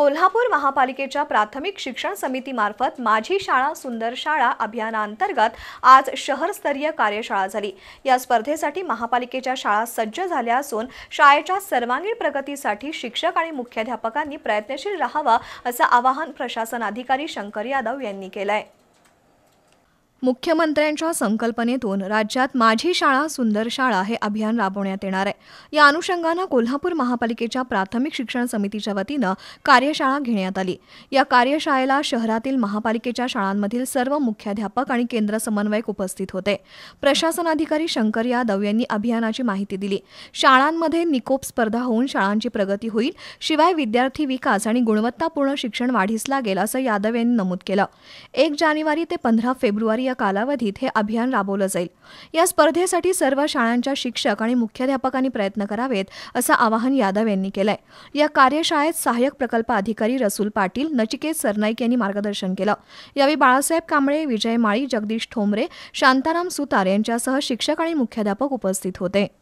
कोल्हापूर महापालिकेच्या प्राथमिक शिक्षण समितीमार्फत माझी शाळा सुंदर शाळा अभियानांतर्गत आज शहरस्तरीय कार्यशाळा झाली. या स्पर्धेसाठी महापालिकेच्या शाळा सज्ज झाल्या असून शाळेच्या सर्वांगीण प्रगतीसाठी शिक्षक आणि मुख्याध्यापकांनी प्रयत्नशील राहावं असं आवाहन प्रशासन अधिकारी शंकर यादव यांनी केलं आहे मुख्यमंत्र्यांच्या संकल्पनेतून राज्यात माझी शाळा सुंदर शाळा हे अभियान राबवण्यात येणार आहे. या अनुषंगानं कोल्हापूर महापालिकेच्या प्राथमिक शिक्षण समितीच्या वतीनं कार्यशाळा घेण्यात आली. या कार्यशाळेला शहरातील महापालिकेच्या शाळांमधील सर्व मुख्याध्यापक आणि केंद्र समन्वयक उपस्थित होते. प्रशासन अधिकारी शंकर यादव यांनी अभियानाची माहिती दिली. शाळांमध्ये निकोप स्पर्धा होऊन शाळांची प्रगती होईल शिवाय विद्यार्थी विकास आणि गुणवत्तापूर्ण शिक्षण वाढीस लागेल असं यादव यांनी नमूद केलं. एक जानेवारी ते पंधरा फेब्रुवारी या कालावधीत हे अभियान राबवलं जाईल. या स्पर्धेसाठी सर्व शाळांच्या शिक्षक आणि मुख्याध्यापकांनी प्रयत्न करावेत असं आवाहन यादव यांनी केलंय. या कार्यशाळेत सहाय्यक प्रकल्प अधिकारी रसूल पाटील नचिकेत सरनाईक यांनी मार्गदर्शन केलं. यावेळी बाळासाहेब कांबळे विजय माळी जगदीश ठोंबरे शांताराम सुतार यांच्यासह शिक्षक आणि मुख्याध्यापक उपस्थित होते.